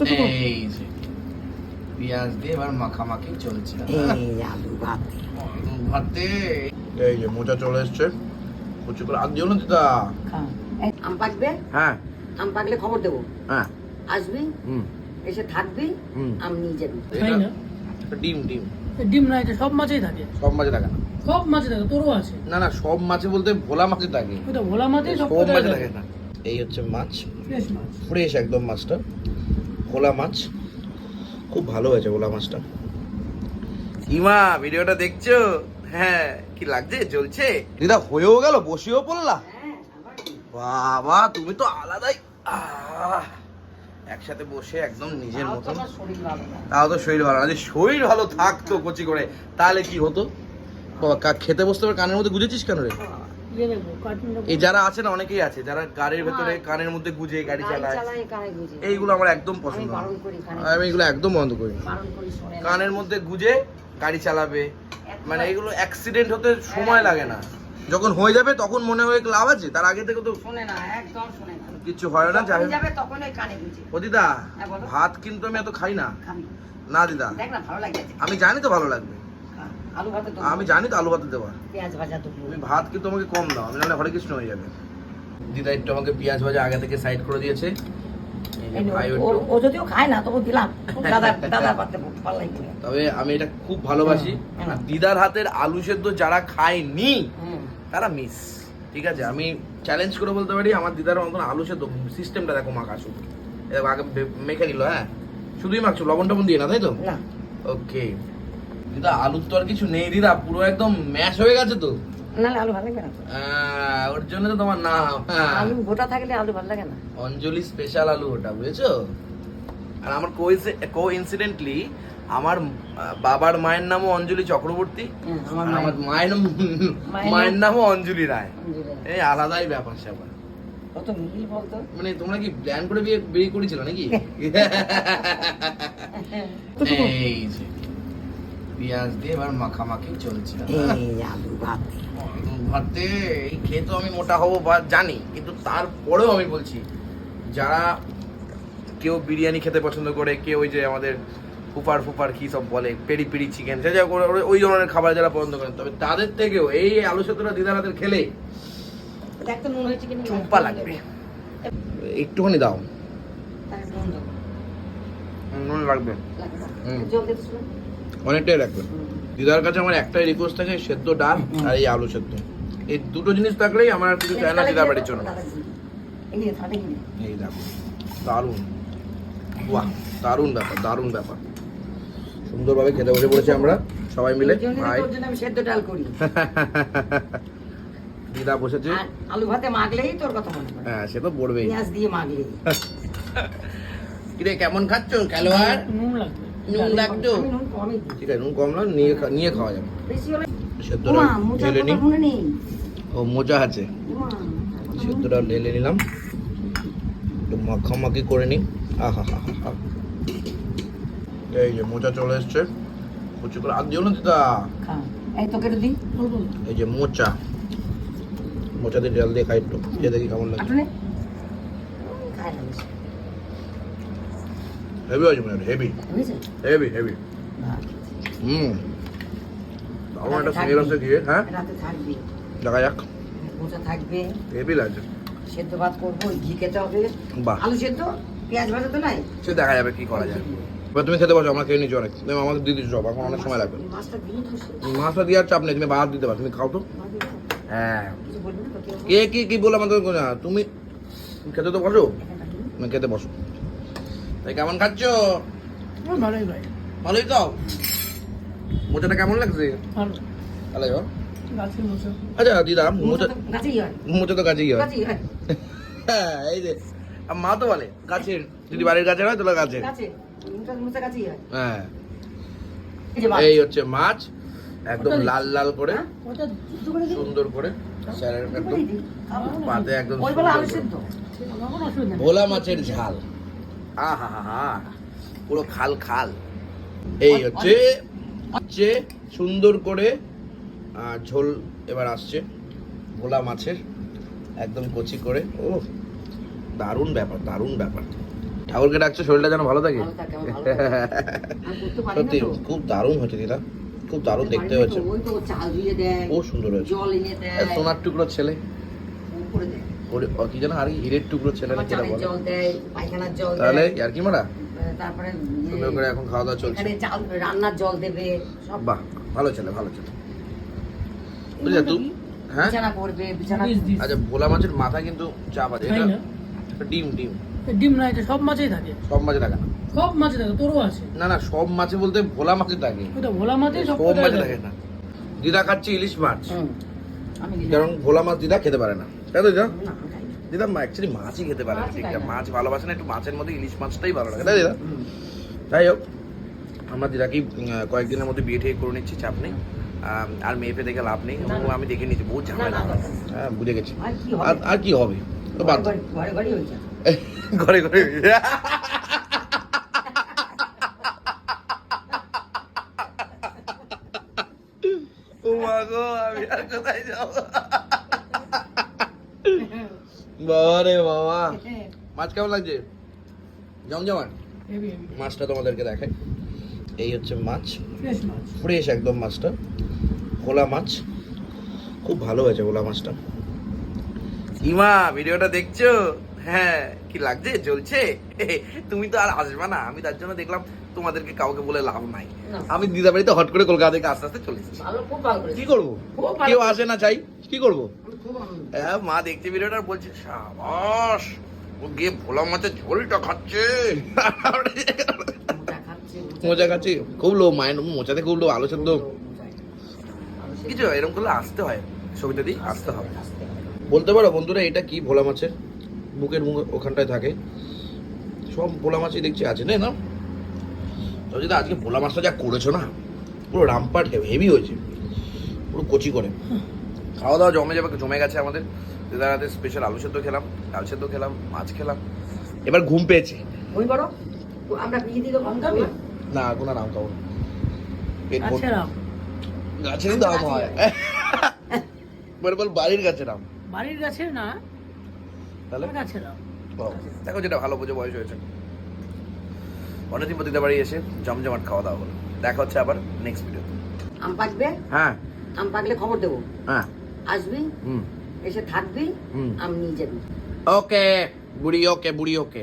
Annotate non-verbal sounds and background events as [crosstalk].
এই যে পেঁয়াজ দিয়ে এবার মাখামাখি চলছে। এই আলু ভাত। আলু ভাতে। এই যে মোচা চলে এসছে। কুচি করে আগ দিও না দিদা। আম পাকবে? হ্যাঁ। আম পাকলে খবর দেবো। হ্যাঁ। আসবি? হুম। এসে থাকবি? হুম। আম নিয়ে যাবি। না ডিম ডিম। ডিম না এটা সব মাছেই থাকে। সব মাছে থাকে না। সব মাছে থাকে তোরও আছে। না না সব মাছে বলতে ভোলা মাছে থাকে। ওটা ভোলা মাছে সব সব মাছে থাকে। থাকে না। এই হচ্ছে মাছ। ফ্রেশ মাছ। ফ্রেশ একদম মাছটা। ভোলা মাছ। খুব ভালো হয়েছে ভোলা মাছটা। ইমা ভিডিওটা দেখছ? হ্যাঁ কি লাগছে? চলছে দিদা হয়েও গেল বসেও পড়লা? হ্যাঁ? বাবা তুমি তো আলাদাই। আহ, একসাথে বসে একদম নিজের তাও তো মতন। শরীর ভালো তাও তো শরীর ভালো না। যদি শরীর ভালো থাকতো কচি করে তাহলে কি হতো? বাবা কা- খেতে বসতে পারে কানের মধ্যে গুজেছিস কেন রে? এই যারা আছে না অনেকেই আছে যারা গাড়ির ভেতরে কানের মধ্যে গুজে গাড়ি চালায় এইগুলো আমার একদম পছন্দ আমি এগুলো একদম বন্ধ করি। কানের মধ্যে গুজে গাড়ি চালাবে। মানে এগুলো অ্যাক্সিডেন্ট হতে সময় লাগে না। যখন হয়ে যাবে তখন মনে হয় লাভ আছে? তার আগে থেকে তো শোনে না একদম শোনে না। কিছু হয় না যাই যাবে তখন ওই কানে গুঁজে। ও দিদা হ্যাঁ, ভাত কিন্তু আমি এত খাই না। না দিদা। দেখ না ভালো লাগে আমি জানি তো ভালো লাগবে। আমি জানি তো আলু ভাতে দেওয়া। তুমি ভাত কিন্তু আমাকে কম দাও আমি নাহলে হরে কৃষ্ণ হয়ে যাবে। দিদা একটু আমাকে পেঁয়াজ ভাজা আগে থেকে সাইড করে দিয়েছে। এই যে ও যদিও খায় না তবু দিলাম। [laughs] আমি এটা খুব ভালোবাসি। দিদার হাতের আলু সেদ্ধ যারা খায়নি তারা মিস ঠিক আছে আমি চ্যালেঞ্জ করে বলতে পারি আমার দিদার মতন আলু সেদ্ধ সিস্টেমটা দেখো মাখা শুধু আগে মেখে নিল হ্যাঁ? শুধুই মাখছো লবণ টবণ দিয়ে না তাই তো? ওকে দিদা আলুর তো আর কিছু নেই দিদা পুরো একদম ম্যাশ হয়ে গেছে তো। আলু ভালো না ওর জন্য তো তোমার নাম হ্যাঁ। আলু গোটা থাকলে আলু ভালো লাগে না। অঞ্জলি স্পেশাল আলু ওটা বুঝেছ? আর আমার কো ইনসিডেন্টলি আমার বাবার মায়ের নামও অঞ্জলি চক্রবর্তী হ্যাঁ, আমার মায়ের- মায়ের নাম মায়ের মায়ের নাম- নামও অঞ্জলি রায়। এই আলাদাই ব্যাপার স্যাপার। মানে তোমরা কি প্ল্যান করে বিয়ে বিয়ে করেছিল নাকি? [laughs] এই যে। পেঁয়াজ দিয়ে এবার মাখামাখি চলছে আলু ভাত। আলু ভাতে এই খেয়ে তো আমি মোটা হব বা জানি কিন্তু তারপরেও আমি বলছি যারা কেউ বিরিয়ানি খেতে পছন্দ করে কেউ ওই যে আমাদের ফুপার ফুপার কি সব বলে পেরি পেরি চিকেন সে যা করে ওই ধরনের খাবার যারা পছন্দ করেন তবে তাদের থেকেও এই আলু সেদ্ধটা দিদার হাতের খেলে চুম্পা লাগবে। একটুখানি দাও। লাগবে। লাগবে অনেকটাই হুম। দিদার কাছে আমার একটাই রিকোয়েস্ট থাকে সেদ্ধ ডাল আর এই আলু সেদ্ধ। এই দুটো জিনিস থাকলেই আমার আর কিছু চায় না দিদার বাড়ির জন্য। এই দেখো দারুণ। বাহ দারুণ ব্যাপার দারুণ ব্যাপার। সুন্দরভাবে খেতে বসে পড়েছি আমরা সবাই মিলে। ভাই। সেদ্ধ ডাল করি। [laughs] দিদা বসেছে। আলু ভাতে মাখলেই তোর কথা মনে পড়ে। হ্যাঁ সে তো পড়বেই পেঁয়াজ দিয়ে মাখলেই। [laughs] কিরে কেমন খাচ্ছ খেলোয়াড়? নুন লাগবে। নুন লাগতো ঠিক আছে নুন কম না নিয়ে নিয়ে খাওয়া যাবে। সেদ্ধটা ঢেলে নিই। ও মোজা আছে। সেদ্ধটা ঢেলে নিলাম। একটু মাখামাখি করে নিই আহা হা হা হা। এই যে মোচা চলে এসছে। কুচি করে আগ দিও না দিদা? এই তোকে দিই। এই যে মোচা। মোচা দিয়ে ডাল দিয়ে খাই একটু। খেয়ে দেখি কেমন লাগে। হেভি আছে মনে হেভি হেভি হেভি হুম দারুণ একটা স্মেল আছে গিয়ে হ্যাঁ দেখা যাক থাকবে হেভি লাগছে সেদ্ধ ভাত করব ঘি খেতে হবে। আলু সেদ্ধ পেঁয়াজ ভাজা তো নাই? সে দেখা যাবে কি করা যায়। এবার তুমি খেতে বসো আমরা খেয়ে নিচ্ছি অনেক তুমি আমাকে দিয়ে দিচ্ছ এখন অনেক সময় লাগবে। মাছটা দিয়ে দেওয়ার চাপ নেই তুমি বাদ দিতে পারো। তুমি খাও তো। দিয়ে। হ্যাঁ। কে কি কি বলে আমাদের তুমি খেতে তো বসো? তুমি খেতে বসো। তাই কেমন খাচ্ছ? ভালোই ভাই। ভালোই তো? মোচাটা কেমন লাগছে? ভালো। ভালো আচ্ছা দিদা মোচা মোচা তো গাছেই হয়। হয়। গাছেই হয়। হ্যাঁ এই যে আর মা তো বলে গাছের। যদি বাড়ির গাছের হয় তাহলে গাছের। হয়। হ্যাঁ। এই মাছ। হচ্ছে মাছ একদম লাল লাল করে। হ্যাঁ? সুন্দর করে। স্যারের একদম। পাতে একদম ভোলা মাছের ঝাল। আহা হা হা পুরো খাল খাল। এই হচ্ছে হচ্ছে সুন্দর করে ঝোল এবার আসছে ভোলা মাছের একদম কচি করে। ও দারুণ ব্যাপার দারুণ ব্যাপার। ঠাকুরকে ডাকছো শরীরটা যেন ভালো থাকে? সত্যি খুব দারুণ হয়েছে দিদা খুব দারুণ দেখতে হয়েছে। খুব সুন্দর হয়েছে। সোনার টুকরো ছেলে। ওরে, কি যেন আর হিরের টুকরো নাকি বলে? জল দেয় পায়খানার জল তাহলে আর কি মারা তারপরে সুন্দর করে এখন খাওয়া দাওয়া চলছে। চাল রান্নার জল দেবে সব। বাহ ভালো ছেলে ভালো ছেলে। বুঝলে তুই হ্যাঁ? বিছানা করবে বিছানা? আচ্ছা ভোলা মাছের মাথা কিন্তু চাপ আছে এটা? ডিম ডিম। ডিম না এটা সব মাছেই থাকে। সব মাছে থাকে না। সব মাছে থাকে তোরও আছে। না না সব মাছে বলতে ভোলা মাছে থাকে। ওটা ভোলা মাছে সব মাছে থাকে। না। দিদা খাচ্ছে ইলিশ মাছ। কারণ ভোলা মাছ দিদা খেতে পারে না। তাই তো দিদা না। দিদা অ্যাকচুয়ালি মাছই খেতে পারে। ঠিকঠাক মাছ ভালোবাসে না একটু মাছের মধ্যে ইলিশ মাছটাই ভালো লাগে। তাই দিদা। যাই হোক আমরা দিদাকেই কয়েকদিনের মধ্যে বিয়ে ঠিক করে নিচ্ছি চাপ নেই। আর মেয়ে পেয়ে দেখে লাভ নেই। আমি দেখে নিচ্ছি বহুত ঝামেলা। হ্যাঁ বুঝে গেছি। আর আর কি হবে? তো বাদ ঘরে ঘরে [laughs] [laughs] ও মা গো আমি আর কোথায় যাব? বাবা বাবা। [laughs] মাছ কেমন লাগছে? হেভি মাছটা তোমাদেরকে দেখাই। এই হচ্ছে মাছ। ফ্রেশ একদম মাছটা। ভোলা মাছ। খুব ভালো হয়েছে ভোলা মাছটা। ইমা ভিডিওটা দেখছ? হ্যাঁ কি লাগছে? চলছে [laughs] তুমি তো আর আসবে না। আমি তার জন্য দেখলাম তোমাদেরকে কাউকে বলে লাভ নাই। আমি দিদা বাড়িতে হট করে কলকাতা থেকে আস্তে আস্তে চলে এসেছি। কি করব? কেউ আসে না চাই। কি করব? হ্যাঁ মা দেখছে ভিডিওটা বলছে সাবাস ও গিয়ে ভোলা মাছের ঝোলটা খাচ্ছে। মজা খাচ্ছে খুব লো মায়ের মোচাতে খুব লো আলো সেদ্ধ কিছু এরকম করলে আসতে হয় সবিতা দি আসতে হবে। বলতে পারো বন্ধুরা এটা কি ভোলা মাছের? বুকের মুখ ওখানটায় থাকে। সব ভোলা মাছই দেখছি আছে না? না সবিতা আজকে ভোলা মাছটা যা করেছ না পুরো রামপাট হেভি হয়েছে পুরো কচি করে। খাওয়া দাওয়া জমে যাবে জমে গেছে আমাদের। দিদার হাতে স্পেশাল আলু সেদ্ধ খেলাম ডাল সেদ্ধ খেলাম মাছ খেলাম। এবার ঘুম পেয়েছে। ওই করো? আমরা বিয়ে খাবি না কোনো নাম খাব পেট গাছের আম। গাছেরই দাম হয়। বল বল বাড়ির গাছের আম। বাড়ির গাছের না তাহলে? গাছের আম। দেখো যেটা ভালো বুঝে বয়স হয়েছে। অনেকদিন পর দিতে বাড়ি এসে জমজমাট খাওয়া দাওয়া হলো। দেখা হচ্ছে আবার নেক্সট ভিডিও আম পাকবে? হ্যাঁ। আম পাকলে খবর দেবো। হ্যাঁ। আসবি হুম। এসে থাকবি আমি আম নিয়ে যাবি। ওকে বুড়ি ওকে বুড়ি ওকে।